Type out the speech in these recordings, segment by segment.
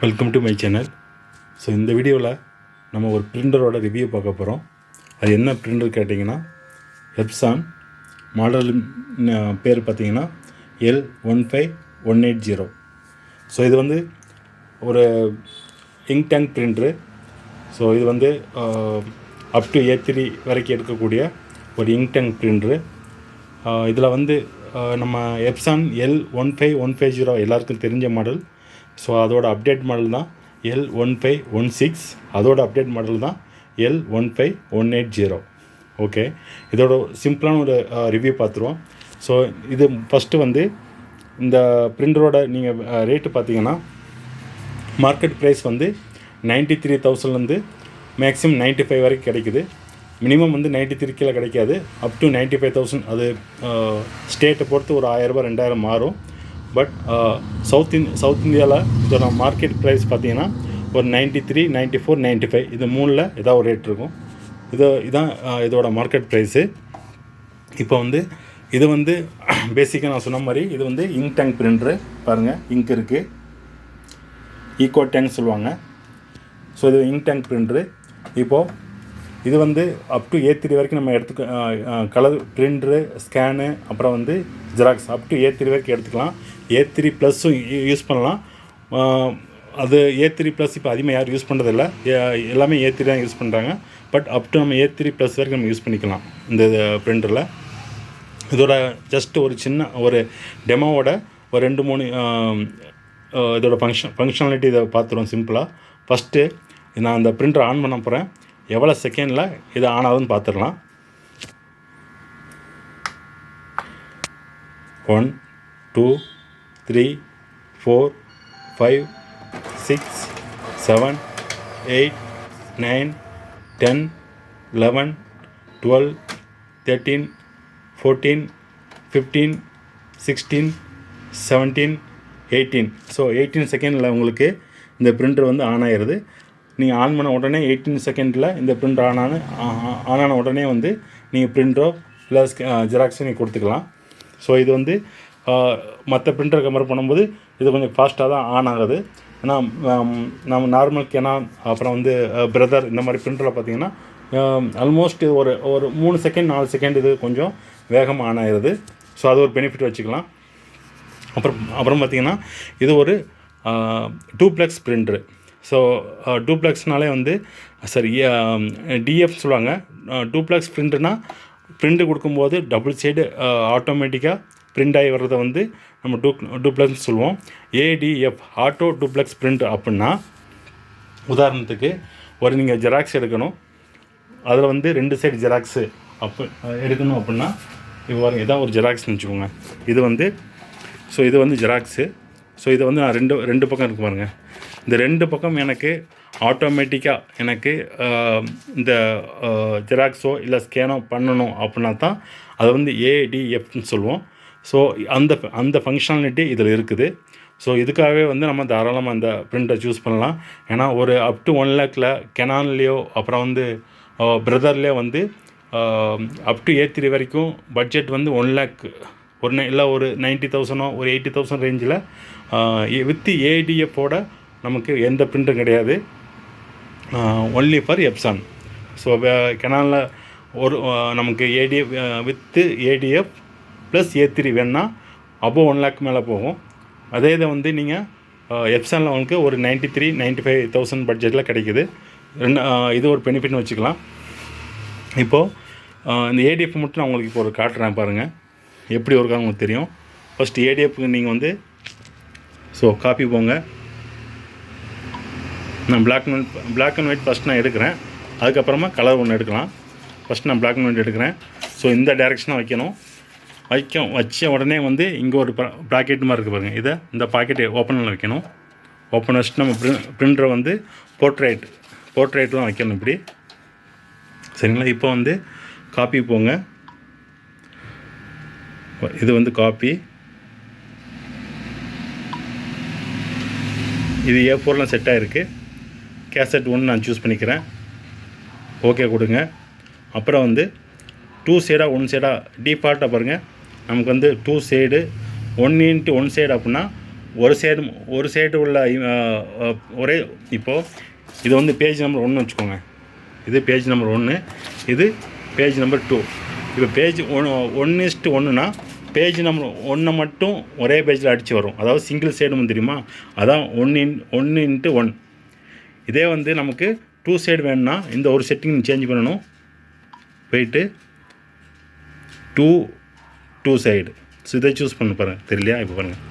Welcome to my channel so இந்த வீடியோவில் நம்ம ஒரு பிரிண்டரோட ரிவ்யூ பார்க்க போகிறோம் அது என்ன பிரிண்டர் கேட்டிங்கன்னா எப்சான் மாடல் பேர் பார்த்தீங்கன்னா L one five one eight zero so இது வந்து ஒரு இங்க் டேங்க் பிரிண்ட்ரு ஸோ இது வந்து அப் டு ஏ த்ரீ வரைக்கும் எடுக்கக்கூடிய ஒரு இங்க் டேங்க் பிரிண்ட்ரு இதில் வந்து நம்ம Epson L one five one five zero எல்லாருக்கும் தெரிஞ்ச மாடல் ஸோ அதோட அப்டேட் மாடல் தான் L one five one six அதோட அப்டேட் மாடல் தான் L one five one eight zero okay இதோட சிம்பிளான ஒரு ரிவ்யூ பார்த்துருவோம். ஸோ இது ஃபஸ்ட்டு வந்து இந்த பிரிண்டரோட நீங்கள் ரேட்டு பார்த்தீங்கன்னா மார்க்கெட் ப்ரைஸ் வந்து நைன்ட்டி த்ரீ தௌசண்ட்லேருந்து மேக்ஸிமம் நைன்ட்டி ஃபைவ் வரைக்கும் கிடைக்குது. மினிமம் வந்து நைன்ட்டி த்ரீ கீழே கிடைக்காது. Up to ninety five thousand அது ஸ்டேட்டை பொறுத்து ஒரு ஆயிரரூபா ரெண்டாயிரம் மாறும். பட் சவுத் இந் சவுத் இந்தியாவில் இதோட மார்க்கெட் ப்ரைஸ் பார்த்தீங்கன்னா ஒரு ninety three ninety four ninety five இது மூணில் ஏதாவது ஒரு ரேட் இருக்கும். இது இதான் இதோட மார்க்கெட் ப்ரைஸு இப்போ வந்து இது வந்து பேசிக்காக நான் சொன்ன மாதிரி இது வந்து இங்க் டேங்க் பிரிண்டரு பாருங்கள் இங்க் இருக்குது ஈக்கோ டேங்க் சொல்லுவாங்க. ஸோ இது இங்க் டேங்க் பிரிண்டரு இப்போது இது வந்து அப் டு ஏ த்ரீ வரைக்கும் நம்ம எடுத்துக்க கலர் பிரிண்ட்ரு ஸ்கேனு அப்புறம் வந்து Xerox up to A three வரைக்கும் எடுத்துக்கலாம். ஏ த்ரீ ப்ளஸ்ஸும் யூஸ் பண்ணலாம். அது ஏ த்ரீ ப்ளஸ் இப்போ அதிகமாக யாரும் யூஸ் பண்ணுறதில்ல எல்லாமே ஏ த்ரீ தான் யூஸ் பண்ணுறாங்க பட் அப் டு நம்ம ஏ த்ரீ ப்ளஸ் வரைக்கும் நம்ம யூஸ் பண்ணிக்கலாம் இந்த பிரிண்டரில் இதோட ஜஸ்ட் ஒரு சின்ன ஒரு டெமோவோட ஒரு ரெண்டு மூணு இதோட ஃபங்க்ஷன் ஃபங்க்ஷனாலிட்டி இதை பார்த்துருவோம் சிம்பிளாக ஃபஸ்ட்டு நான் அந்த பிரிண்டர் ஆன் பண்ண போகிறேன் எவ்வளோ செகண்டில் இது ஆன் ஆகுதுன்னு பார்த்துடலாம். One two three four five six seven eight nine ten eleven twelve thirteen fourteen fifteen sixteen seventeen eighteen so eighteen செகண்டில் உங்களுக்கு இந்த பிரிண்டர் வந்து ஆன் ஆயிடுது. நீங்கள் ஆன் பண்ண உடனே எயிட்டீன் செகண்டில் இந்த பிரிண்ட் ஆன் ஆன ஆன் ஆன உடனே வந்து நீங்கள் பிரிண்டோ ப்ளஸ் ஜெராக்ஸோ நீங்கள் கொடுத்துக்கலாம். ஸோ இது வந்து மற்ற பிரிண்டர் கம்பேர் பண்ணும்போது இது கொஞ்சம் ஃபாஸ்ட்டாக தான் ஆன் ஆகுது. ஏன்னா நம்ம நார்மல் கெனான் அப்புறம் வந்து பிரதர் இந்த மாதிரி பிரிண்டரில் பார்த்தீங்கன்னா ஆல்மோஸ்ட் ஒரு ஒரு மூணு செகண்ட் நாலு செகண்ட் இது கொஞ்சம் வேகமாக ஆன் ஆயிடுது ஸோ அது ஒரு பெனிஃபிட் வச்சுக்கலாம். அப்புறம் அப்புறம் பார்த்தீங்கன்னா இது ஒரு டூப்ளெக்ஸ் பிரிண்டரு ஸோ டூப்ளெக்ஸ்னாலே uh, வந்து சரி டிஎஃப் um, சொல்லுவாங்க. டூப்ளெக்ஸ் பிரிண்ட்னா பிரிண்ட்டு கொடுக்கும்போது டபுள் சைடு ஆட்டோமேட்டிக்காக பிரிண்ட் ஆகி வர்றதை வந்து நம்ம டூ டூப்ளெக்ஸ் சொல்லுவோம். ஏடிஎஃப் ஆட்டோ டூப்ளெக்ஸ் பிரிண்ட் அப்படின்னா உதாரணத்துக்கு ஒரு நீங்கள் ஜெராக்ஸ் எடுக்கணும். அதில் வந்து ரெண்டு சைடு ஜெராக்ஸு அப்போ எடுக்கணும் அப்படின்னா இப்போ பாருங்க இதான் ஒரு ஜெராக்ஸ்னு வச்சுக்கோங்க. இது வந்து ஸோ இது வந்து ஜெராக்ஸு ஸோ இது வந்து நான் ரெண்டு ரெண்டு பக்கம் இருக்கு பாருங்கள் இந்த ரெண்டு பக்கம் எனக்கு ஆட்டோமேட்டிக்காக எனக்கு இந்த ஜெராக்ஸோ இல்லை ஸ்கேனோ பண்ணணும் அப்படின்னா தான் அதை வந்து ஏடிஎஃப்னு சொல்லுவோம். ஸோ அந்த அந்த ஃபங்க்ஷனாலிட்டி இதில் இருக்குது. ஸோ இதுக்காகவே வந்து நம்ம தாராளமாக அந்த பிரிண்ட்டை சூஸ் பண்ணலாம். ஏன்னா ஒரு அப் டு ஒன் லேக்கில் கெனான்லேயோ அப்புறம் வந்து பிரதர்லேயோ வந்து அப் டு ஏ த்ரீ வரைக்கும் பட்ஜெட் வந்து ஒன் லேக் ஒரு இல்லை ஒரு நைன்ட்டி தௌசண்டோ ஒரு எயிட்டி தௌசண்ட் ரேஞ்சில் வித் ஏடிஎஃபோட நமக்கு எந்த பிரிண்ட்டும் கிடையாது. ஒன்லி ஃபார் எப்சான் ஸோ கெனாலில் ஒரு நமக்கு ADF with ADF plus A three வேணால் அபோவ் ஒன் லேக் மேலே போகும். அதே இதை வந்து நீங்கள் எப்சானில் உங்களுக்கு ஒரு ninety three ninety five thousand பட்ஜெட்டில் கிடைக்குது. ரெண்டு இது ஒரு பெனிஃபிட்னு வச்சுக்கலாம். இப்போது இந்த ஏடிஎஃப் மட்டும் நான் உங்களுக்கு இப்போ ஒரு காட்டுறேன் பாருங்கள் எப்படி ஒர்க் உங்களுக்கு தெரியும். ஃபஸ்ட்டு ஏடிஎஃப்க்கு நீங்கள் வந்து ஸோ காப்பி போங்க. நான் black and black and white first நான் எடுக்கிறேன். அதுக்கப்புறமா கலர் ஒன்று எடுக்கலாம். ஃபஸ்ட் நான் பிளாக் அண்ட் ஒயிட் எடுக்கிறேன். ஸோ இந்த டேரெக்ஷனாக வைக்கணும். வைக்க வச்ச உடனே வந்து இங்கே ஒரு ப்ராக்கெட் மாதிரி இருக்குது பாருங்கள் இதை இந்த பாக்கெட்டை ஓப்பனில் வைக்கணும். ஓப்பன் வச்சுட்டு நம்ம பிரிண்ட் பிரிண்டரை வந்து போர்ட்ரேட் போர்ட்ரேட் தான் வைக்கணும் இப்படி. சரிங்களா? இப்போ வந்து காப்பி போங்க. இது வந்து காப்பி இது ஏ ஃபோர்லாம் செட் ஆகிருக்கு கேசட் ஒன்று நான் சூஸ் பண்ணிக்கிறேன். ஓகே கொடுங்க. அப்புறம் வந்து டூ சைடாக ஒன் சைடாக டிஃபால்ட்டாக பாருங்கள் நமக்கு வந்து two side one into one side அப்படின்னா ஒரு சைடு ஒரு சைடு உள்ள ஒரே இப்போது இது வந்து பேஜ் நம்பர் ஒன்று வச்சுக்கோங்க. இது பேஜ் நம்பர் ஒன்று இது பேஜ் நம்பர் டூ இப்போ page one one is to ஒன்றுனா பேஜ் நம்பர் ஒன்றை மட்டும் ஒரே பேஜில் அடித்து வரும். அதாவது சிங்கிள் சைடு தெரியுமா? அதான் ஒன்று இன் ஒன்று இன்ட்டு ஒன் இதே வந்து நமக்கு டூ சைடு வேணும்னா இந்த ஒரு செட்டிங் சேஞ்ச் பண்ணணும். போயிட்டு டூ டூ சைடு ஸோ இதை சூஸ் பண்ண பாருங்கள் தெரியலையா? இப்போ பாருங்கள்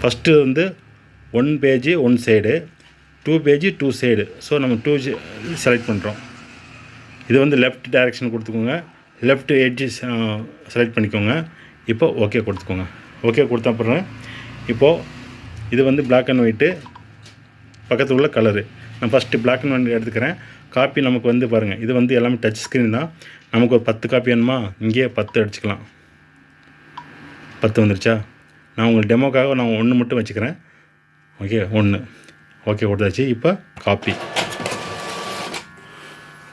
ஃபஸ்ட்டு வந்து one page one side two page two side so நம்ம டூ செலக்ட் பண்ணுறோம் இது வந்து லெஃப்ட் டைரெக்ஷன் கொடுத்துக்கோங்க. லெஃப்ட் எட்ஜு செலக்ட் பண்ணிக்கோங்க. இப்போ ஓகே கொடுத்துக்கோங்க. ஓகே கொடுத்த அப்புறம் இப்போது இது வந்து பிளாக் அண்ட் ஒயிட்டு பக்கத்தில் உள்ள கலரு நான் ஃபஸ்ட்டு பிளாக் அண்ட் ஒயிட் எடுத்துக்கிறேன். காப்பி நமக்கு வந்து பாருங்கள் இது வந்து எல்லாமே டச் ஸ்க்ரீன் தான். நமக்கு ஒரு பத்து காப்பி வேணுமா? இங்கேயே பத்து அடிச்சுக்கலாம். பத்து வந்துருச்சா? நான் உங்களுக்கு டெமோக்காக நான் ஒன்று மட்டும் வச்சுக்கிறேன். ஓகே ஒன்று ஓகே கொடுத்தாச்சு. இப்போ காப்பி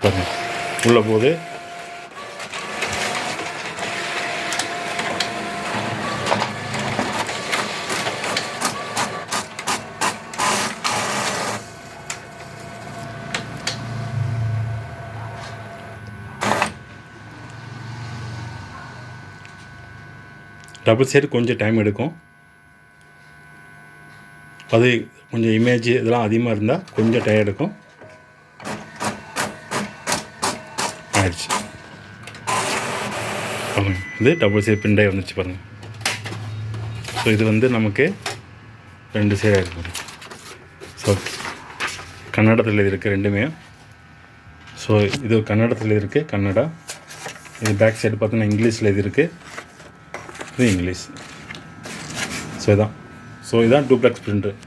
பாருங்கள் உள்ளே போகுது. டபுள் சைடு கொஞ்சம் டைம் எடுக்கும். அது கொஞ்சம் இமேஜ் இதெல்லாம் அதிகமாக இருந்தால் கொஞ்சம் டைம் எடுக்கும். ஆயிடுச்சு. பாருங்க இது டபுள் சைடு பிண்டாக வந்துச்சு பாருங்கள் ஸோ இது வந்து நமக்கு ரெண்டு சைடாக இருக்கும் ஸோ கன்னடத்தில் இருக்குது ரெண்டுமே. ஸோ இது கன்னடத்தில் இருக்குது கன்னடா. இது பேக் சைடு பார்த்தோன்னா இங்கிலீஷில் இது இருக்குது இது இங்கிலீஷ். ஸோ இதான் ஸோ இதான் டூப்ளெக்ஸ் பிரிண்டர்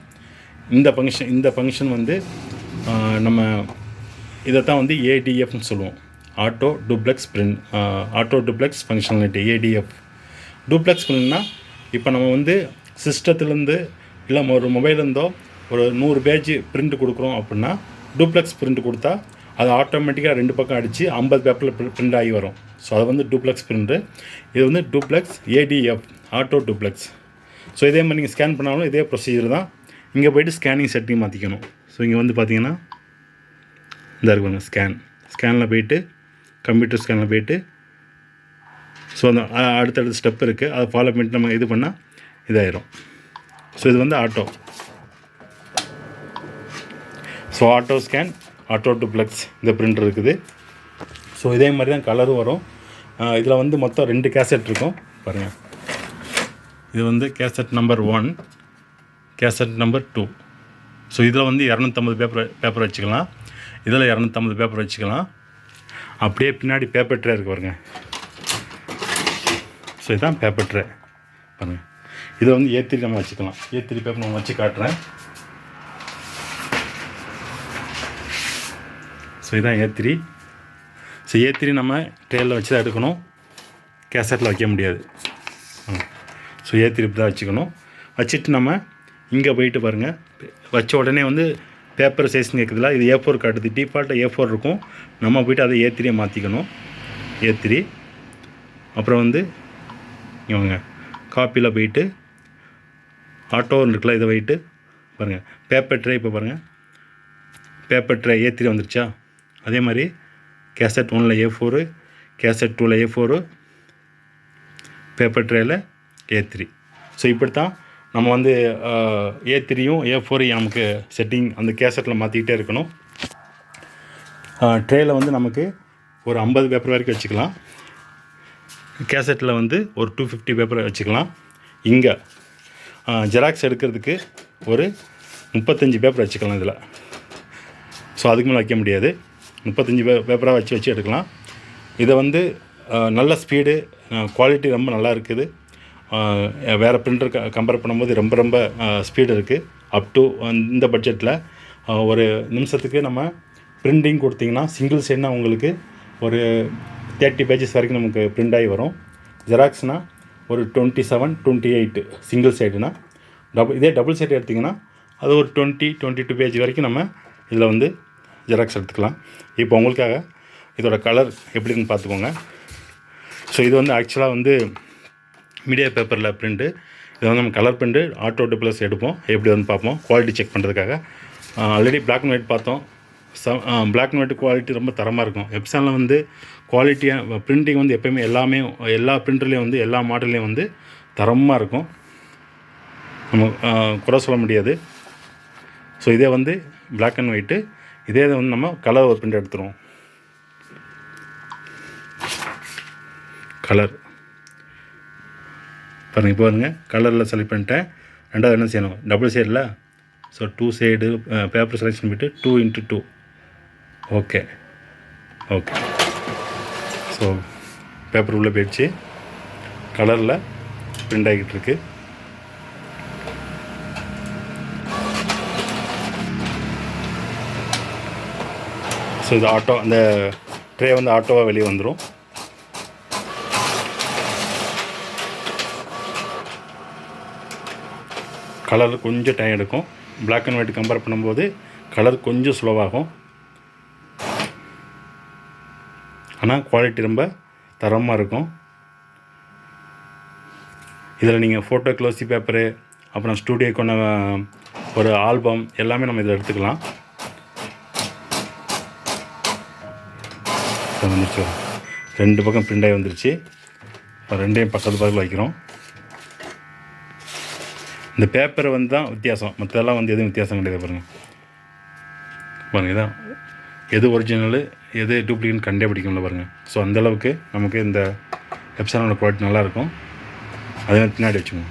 இந்த ஃபங்க்ஷன் இந்த ஃபங்க்ஷன் வந்து நம்ம நம்ம தான் வந்து ஏடிஎஃப்னு சொல்லுவோம். Auto duplex print auto duplex functionality ADF duplex பிரிண்ட்னா இப்போ நம்ம வந்து சிஸ்டத்துலேருந்து இல்லை ஒரு மொபைல்லேருந்தோ ஒரு நூறு பேஜ் பிரிண்ட் கொடுக்குறோம் அப்படின்னா டூப்ளெக்ஸ் பிரிண்ட் கொடுத்தா அது ஆட்டோமேட்டிக்காக ரெண்டு பக்கம் அடித்து ஐம்பது பேப்பரில் பிரிண்ட் ஆகி வரும். ஸோ அது வந்து டூப்ளெக்ஸ் பிரிண்ட்டு இது வந்து duplex ADF auto duplex so இதே மாதிரி நீங்கள் ஸ்கேன் பண்ணாலும் இதே ப்ரொசீஜர் தான். இங்கே போயிட்டு ஸ்கேனிங் செட்டிங் மாற்றிக்கணும் ஸோ இங்கே வந்து பார்த்தீங்கன்னா இந்த இருக்குங்க ஸ்கேன் ஸ்கேனில் போயிட்டு கம்ப்யூட்டர் ஸ்கேனில் போயிட்டு ஸோ அந்த அடுத்தடுத்த ஸ்டெப் இருக்குது அதை ஃபாலோ பண்ணிட்டு நம்ம இது பண்ணால் இதாயிரும். ஸோ இது வந்து auto so auto scan auto duplex இந்த பிரிண்டர் இருக்குது. ஸோ இதே மாதிரி தான் கலரும் வரும். இதில் வந்து மொத்தம் ரெண்டு கேசட் இருக்கும். பாருங்கள் இது வந்து cassette number one cassette number two so இதில் வந்து இரநூத்தம்பது பேப்பர் பேப்பர் வச்சுக்கலாம். இதில் இரநூத்தம்பது பேப்பர் வச்சுக்கலாம். அப்படியே பின்னாடி பேப்பர் ட்ரே இருக்கு பாருங்க. ஸோ இதுதான் பேப்பர் ட்ரே பாருங்க. இதை வந்து ஏ த்ரீ நம்ம வச்சுக்கலாம். ஏ த்ரீ பேப்பர் நம்ம வச்சு காட்டுறேன். ஸோ இதுதான் A three so A three நம்ம ட்ரேயில் வச்சு தான் எடுக்கணும். கேசட்டில் வைக்க முடியாது. ஸோ ஏ த்ரீ தான் வச்சுக்கணும். வச்சுட்டு நம்ம இங்கே போயிட்டு பாருங்கள் வச்ச உடனே வந்து பேப்பர் சைஸ்னு கேட்குதுல இது ஏ ஃபோர் காட்டுது. டிஃபால்ட்டாக ஏ ஃபோர் இருக்கும். நம்ம போயிட்டு அதை ஏ த்ரீயை மாற்றிக்கணும் ஏ த்ரீ அப்புறம் வந்து இவங்க காப்பியில் போயிட்டு ஆட்டோன்னு இருக்குல்ல இதை போயிட்டு பாருங்கள் பேப்பர் ட்ரே இப்போ பாருங்கள் பேப்பர் ட்ரே ஏ த்ரீ வந்துருச்சா? அதே மாதிரி கேசட் ஒனில் ஏ ஃபோரு கேசட் டூவில் ஏ ஃபோரு பேப்பர் ட்ரேயில் ஏ த்ரீ ஸோ இப்படி தான் நம்ம வந்து ஏ த்ரீயும் ஏ ஃபோரையும் நமக்கு செட்டிங் அந்த கேசட்டில் மாற்றிக்கிட்டே இருக்கணும். ட்ரேயில் வந்து நமக்கு ஒரு ஐம்பது பேப்பர் வரைக்கும் வச்சுக்கலாம். கேசட்டில் வந்து ஒரு டூ ஃபிஃப்டி பேப்பர் வச்சுக்கலாம். இங்கே ஜெராக்ஸ் எடுக்கிறதுக்கு ஒரு முப்பத்தஞ்சு பேப்பர் வச்சுக்கலாம் இதில். ஸோ அதுக்கு மேலே வைக்க முடியாது. முப்பத்தஞ்சு பே பேப்பராக வச்சு வச்சு எடுக்கலாம். இதை வந்து நல்ல ஸ்பீடு குவாலிட்டி ரொம்ப நல்லா இருக்குது. வேறு பிரிண்டர் க கம்பேர் பண்ணும்போது ரொம்ப ரொம்ப ஸ்பீடு இருக்குது அப் டு இந்த பட்ஜெட்டில் ஒரு நிமிஷத்துக்கு நம்ம பிரிண்டிங் கொடுத்தீங்கன்னா சிங்கிள் சைட்னா உங்களுக்கு ஒரு தேர்ட்டி பேஜஸ் வரைக்கும் நமக்கு பிரிண்ட் ஆகி வரும். ஜெராக்ஸ்னால் ஒரு twenty seven twenty eight single சைடுனா double இதே டபுள் சைடு எடுத்திங்கன்னா அது ஒரு டுவெண்ட்டி டுவெண்ட்டி டூ பேஜ் வரைக்கும் நம்ம இதில் வந்து ஜெராக்ஸ் எடுத்துக்கலாம். இப்போ உங்களுக்காக இதோட கலர் எப்படின்னு பார்த்துக்கோங்க. ஸோ இது வந்து ஆக்சுவலாக வந்து மீடியா பேப்பரில் பிரிண்ட்டு இதை வந்து நம்ம கலர் பிரிண்ட்டு ஆட்டோ டிப்ளஸ் எடுப்போம். எப்படி வந்து பார்ப்போம். குவாலிட்டி செக் பண்ணுறதுக்காக ஆல்ரெடி பிளாக் அண்ட் ஒயிட் பார்த்தோம். ச பிளாக் அண்ட் ஒயிட் குவாலிட்டி ரொம்ப தரமாக இருக்கும். எப்சானில் வந்து குவாலிட்டியாக பிரிண்டிங் வந்து எப்போயுமே எல்லாமே எல்லா பிரிண்டர்லேயும் வந்து எல்லா மாடல்லையும் வந்து தரமாக இருக்கும். நம்ம குறை சொல்ல முடியாது. ஸோ இதே வந்து பிளாக் அண்ட் ஒயிட்டு இதே இதை வந்து நம்ம கலர் ஒரு பிரிண்ட் எடுத்துருவோம். கலர் பாருங்க இப்போ பாருங்கள் கலரில் செலக்ட் பண்ணிட்டேன். ரெண்டாவது என்ன செய்யணும்? டபுள் சைடில் so two side paper selection போட்டு two into two okay okay so paper உள்ளே போயிடுச்சு. கலரில் பிரிண்ட் ஆகிட்டு இருக்குது ஸோ இது ஆட்டோ அந்த ட்ரே வந்து ஆட்டோவாக வெளியே வந்துடும் கலர் கொஞ்சம் டைம் எடுக்கும். பிளாக் அண்ட் ஒயிட் கம்பேர் பண்ணும்போது கலர் கொஞ்சம் ஸ்லோவாகும் ஆனால் குவாலிட்டி ரொம்ப தரமாக இருக்கும். இதில் நீங்கள் ஃபோட்டோ க்ளோசி பேப்பரு அப்புறம் ஸ்டூடியோக்கான ஒரு ஆல்பம் எல்லாமே நம்ம இதில் எடுத்துக்கலாம். பக்கம் வந்துருச்சு ரெண்டு பக்கம் பிரிண்ட் ஆகி வந்துருச்சு. இப்போ ரெண்டையும் பக்கத்து பக்கத்தில் வைக்கிறோம். இந்த பேப்பரை வந்து தான் வித்தியாசம். மற்றெல்லாம் வந்து எதுவும் வித்தியாசம் கிடையாது பாருங்கள் பாருங்கள் இதான். எது ஒரிஜினலு எது டூப்ளிகேட் கண்டே பிடிக்கும்ல பாருங்கள் ஸோ அந்தளவுக்கு நமக்கு இந்த எப்சானோட குவாலிட்டி நல்லாயிருக்கும் அதே மாதிரி பின்னாடி வச்சுக்கோங்க.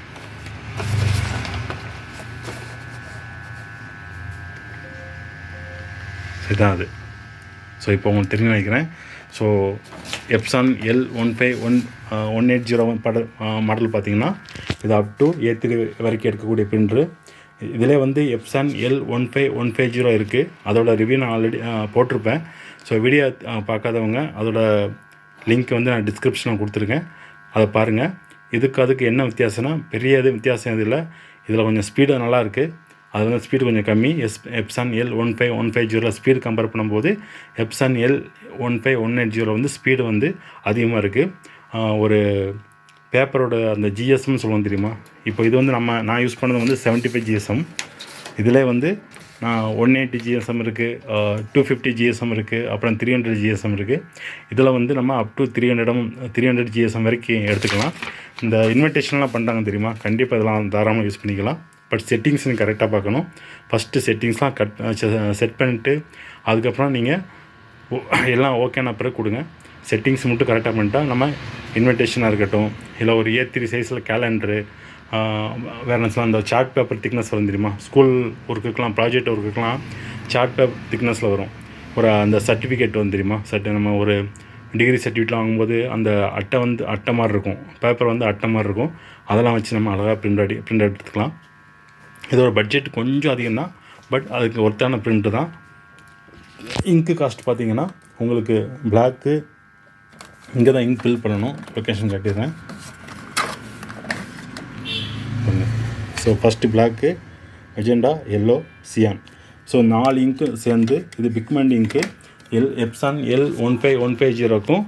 இதுதான் அது. ஸோ இப்போ உங்களுக்கு தெரிஞ்சு நினைக்கிறேன் so Epson L one five one one eight zero one பட uh, மாடல் பார்த்தீங்கன்னா இது அப் டு ஏ த்ரீ வரைக்கும் எடுக்கக்கூடிய பிரிண்ட்ரு இதில் வந்து Epson L one five one five zero இருக்குது அதோட ரிவ்யூ நான் ஆல்ரெடி uh, போட்டிருப்பேன். ஸோ வீடியோ uh, பார்க்காதவங்க அதோட லிங்க் வந்து நான் டிஸ்கிரிப்ஷனில் கொடுத்துருக்கேன். அதை பாருங்கள் இதுக்கு அதுக்கு என்ன வித்தியாசம்னா பெரிய இது வித்தியாசம் இது இல்லை. இதில் கொஞ்சம் ஸ்பீடு நல்லா இருக்குது அது வந்து ஸ்பீடு கொஞ்சம் கம்மி. S Epson L one five one five ஜீரோவில் ஸ்பீடு கம்பேர் பண்ணும்போது Epson L one five one eight zero வந்து ஸ்பீடு வந்து அதிகமாக இருக்குது ஒரு பேப்பரோட அந்த ஜிஎஸ்எம்னு சொல்லுவோம் தெரியுமா? இப்போ இது வந்து நம்ம நான் யூஸ் பண்ணது வந்து செவன்ட்டி ஃபைவ் ஜிஎஸ்எம் இதில் வந்து நான் ஒன் எயிட்டி ஜிஎஸ்எம் இருக்குது டூ ஃபிஃப்டி ஜிஎஸ்எம் இருக்குது அப்புறம் த்ரீ ஹண்ட்ரட் ஜிஎஸ்எம் இருக்குது இதில் வந்து நம்ம அப் டு த்ரீ ஹண்ட்ரடும் த்ரீ ஹண்ட்ரட் ஜிஎஸ்எம் வரைக்கும் எடுத்துக்கலாம். இந்த இன்விடேஷன்லாம் பண்ணுறாங்க தெரியுமா? கண்டிப்பாக இதெல்லாம் தாராளமாக யூஸ் பண்ணிக்கலாம். பட் செட்டிங்ஸ் நீங்கள் கரெக்டாக பார்க்கணும். ஃபஸ்ட்டு செட்டிங்ஸ்லாம் கட் செட் பண்ணிவிட்டு அதுக்கப்புறம் நீங்கள் ஓ- எல்லாம் ஓகேனா பிறகு கொடுங்க. செட்டிங்ஸ் மட்டும் கரெக்டாக பண்ணிட்டா நம்ம இன்விடேஷனாக இருக்கட்டும். இல்லை ஒரு ஏ த்ரீ சைஸில் கேலண்டரு வேறு என்னச்சுலாம் அந்த சார்ட் பேப்பர் திக்னஸ் வரும் தெரியுமா? ஸ்கூல் ஒர்க்குக்கெலாம் ப்ராஜெக்ட் ஒர்க்குக்கெலாம் சார்ட் பேப்பர் திக்னஸில் வரும். ஒரு அந்த சர்டிஃபிகேட் வந்து தெரியுமா? சர்டி நம்ம ஒரு டிகிரி சர்டிஃபிகேட்லாம் வாங்கும்போது அந்த அட்டை வந்து அட்டை மாதிரி இருக்கும். பேப்பர் வந்து அட்டை மாதிரி இருக்கும். அதெல்லாம் வச்சு நம்ம அழகாக பிரிண்ட் அடி பிரிண்ட் எடுத்துக்கலாம். இதோட பட்ஜெட் கொஞ்சம் அதிகம் தான் பட் அதுக்கு ஒர்த்தான பிரிண்ட்டு தான். இங்க்கு காஸ்ட் பார்த்தீங்கன்னா உங்களுக்கு பிளாக்கு இங்கே தான் இங்க் ஃபில் பண்ணணும். Location காட்டிடுறேன் so first black magenta yellow cyan so நாலு இங்க்கு சேர்ந்து இது pigment ink L Epson L one five one five ஜீரோக்கும்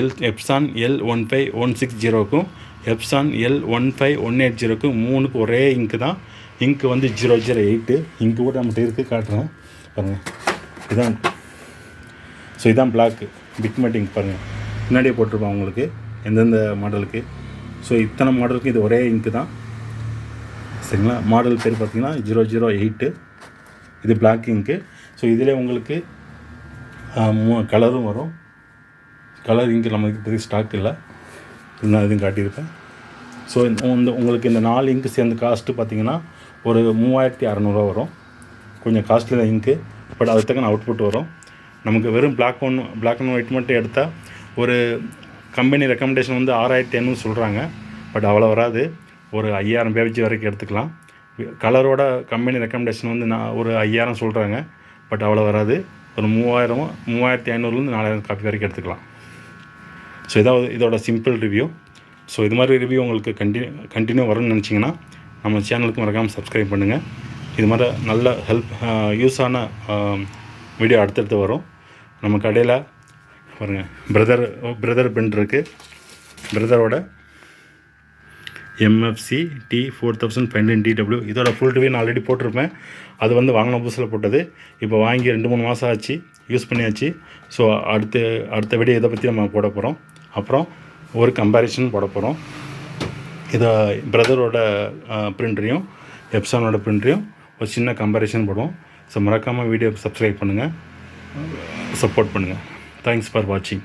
L Epson L one five one six ஜீரோக்கும் Epson L one five one eight ஜீரோக்கும் மூணுக்கு ஒரே ink தான். Ink வந்து zero zero eight இங்கு கூட நம்மகிட்ட இருக்குது காட்டுறேன். பாருங்கள் இதான். ஸோ இதான் பிளாக்கு பிக் இங்க் பாருங்கள் பின்னாடியே போட்டிருப்போம் உங்களுக்கு எந்தெந்த மாடலுக்கு ஸோ இத்தனை மாடலுக்கு இது ஒரே இங்க்கு தான். சரிங்களா? மாடல் பேர் பார்த்தீங்கன்னா ஜீரோ ஜீரோ எயிட்டு இது பிளாக் இங்க்கு ஸோ இதில் உங்களுக்கு கலரும் வரும். கலர் இங்கு நம்மளுக்கு இப்போதைக்கு ஸ்டாக் இல்லை. நான் இதுவும் காட்டியிருப்பேன். ஸோ இந்த உங்களுக்கு இந்த நாலு இங்கு சேர்ந்த காஸ்ட்டு பார்த்தீங்கன்னா ஒரு மூவாயிரத்தி அறநூறுவா வரும். கொஞ்சம் காஸ்ட்லி தான் இங்கு பட் அதுக்கு தக்கன அவுட்புட் வரும். நமக்கு வெறும் black one black and white மட்டும் எடுத்தால் ஒரு கம்பெனி ரெக்கமெண்டேஷன் வந்து ஆறாயிரத்தி ஐநூறு சொல்கிறாங்க பட் அவ்வளோ வராது. ஒரு ஐயாயிரம் பேஜ் வரைக்கும் எடுத்துக்கலாம். கலரோட கம்பெனி ரெக்கமெண்டேஷன் வந்து நான் ஒரு ஐயாயிரம் சொல்கிறாங்க பட் அவ்வளோ வராது. ஒரு மூவாயிரம் மூவாயிரத்தி ஐநூறுலேருந்து நாலாயிரம் காப்பி வரைக்கும் எடுத்துக்கலாம். ஸோ இதாவது இதோட சிம்பிள் ரிவ்யூ ஸோ இது மாதிரி ரிவ்யூ உங்களுக்கு கண்டினியூ கண்டினியூ வரும்னு நினச்சிங்கன்னா நம்ம சேனலுக்கு மறக்காமல் சப்ஸ்கிரைப் பண்ணுங்கள் இது மாதிரி நல்ல ஹெல்ப் யூஸான வீடியோ அடுத்தடுத்து வரும். நம்ம கடையில் பாருங்கள் பிரதர் பிரதர் பென் இருக்குது பிரதரோட MFC T four thousand five hundred DW இதோட ஃபுல் ரிவ்யூ நான் ஆல்ரெடி போட்டிருப்பேன். அது வந்து வாங்கின புதுசில் போட்டது. இப்போ வாங்கி ரெண்டு மூணு மாதம் ஆச்சு. யூஸ் பண்ணியாச்சு. ஸோ அடுத்து அடுத்த வீடியோ இதை பற்றி நம்ம போட போகிறோம் அப்புறம் ஒரு கம்பேரிசன் போட போகிறோம் இதை பிரதரோட பிரிண்டரையும் எப்சானோட பிரிண்டரையும் ஒரு சின்ன கம்பேரிசன் போடுவோம். ஸோ மறக்காமல் வீடியோ சப்ஸ்கிரைப் பண்ணுங்கள் சப்போர்ட் பண்ணுங்கள் தேங்க்ஸ் ஃபார் வாட்சிங்